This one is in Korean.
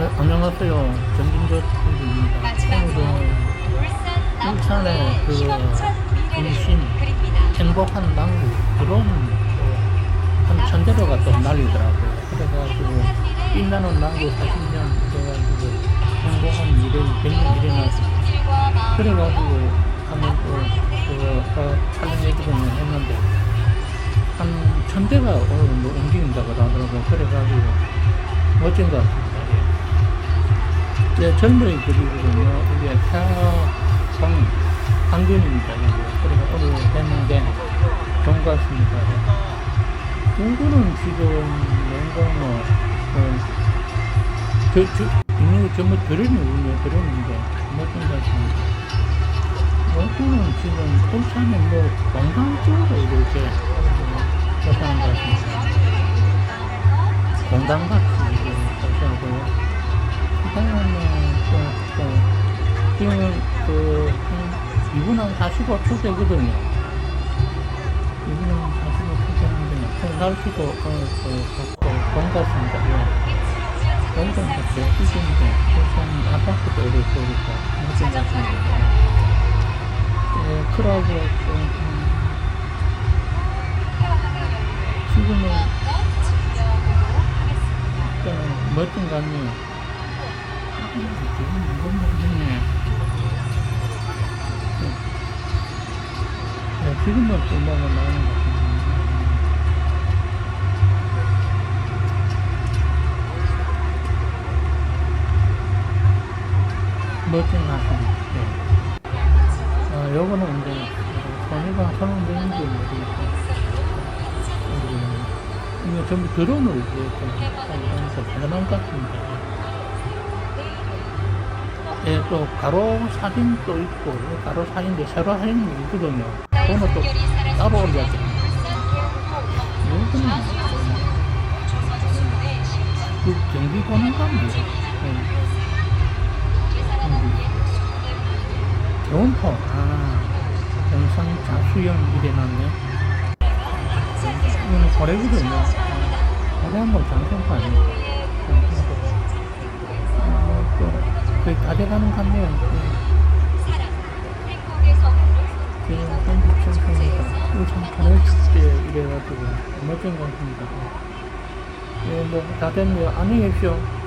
네, 안녕하세요. 전진조 TV입니다. 마지막으로 오늘은 울산 울산의 그 중심. 행복한 남구 드론 한 천대로가 또 날리더라고요. 그래가지고 빛나는 남구 40년 그래가지고 행복한 미래 100년 일어나서 그래가지고 한번 또그 어, 촬영해주고는 했는데 한 천대가 오늘 뭐 움직인다고 하더라고요. 그래가지고 멋진 것 같습니 다. 예. 예, 젊은이들이거든요. 이게 한근입니다. 이게. 그래서 오늘 했는데 좋은 것 같습니다. 예. 공구는 지금 뭔가 뭐, 어, 저, 저, 있는 게 전부 드론이군요. 드론인데 멋진 것 같습니다. 여기는 지금 울산에 뭐 쪽으로 이렇게 나타난 것 같습니다. 공당 같이 지금 그한 2분 한 45초 되거든요. 2분 한 45초 되는데 날씨도 어, 그. 예. 엄청 좋죠. 이쁜데 울산 아파트도 이렇게 보니까 것 같습니다. 예, 크라고 또, 음, 지금은 멋진 것 같네요. 아, 지금 이건 또 뭐가 나오는 것 같은데. 멋진 것 같습니다. 네. 아, 요거는 이제 손해가 선언되는지 모르겠고 이게 전부 드론으로 이렇게 하면서 대단한 것 같습니다. 예, 또 가로 사진도 있고 가로 사진도 세로 사진도 있거든요. 그거는 또 따로 올려야죠. 요거는 그 경기 보는 겁니다. 예. 경포, 아, 영상 자수형 일어났네. 이거는 고래거든요. 아, 고래 한번 장평포 아닙니까? 어, 또, 거의 다 돼가는 것 같네요. 울산 가을 축제 이래가지고, 멋진 것 같습니다. 예, 뭐, 다 됐네요. 안녕히 계십시오.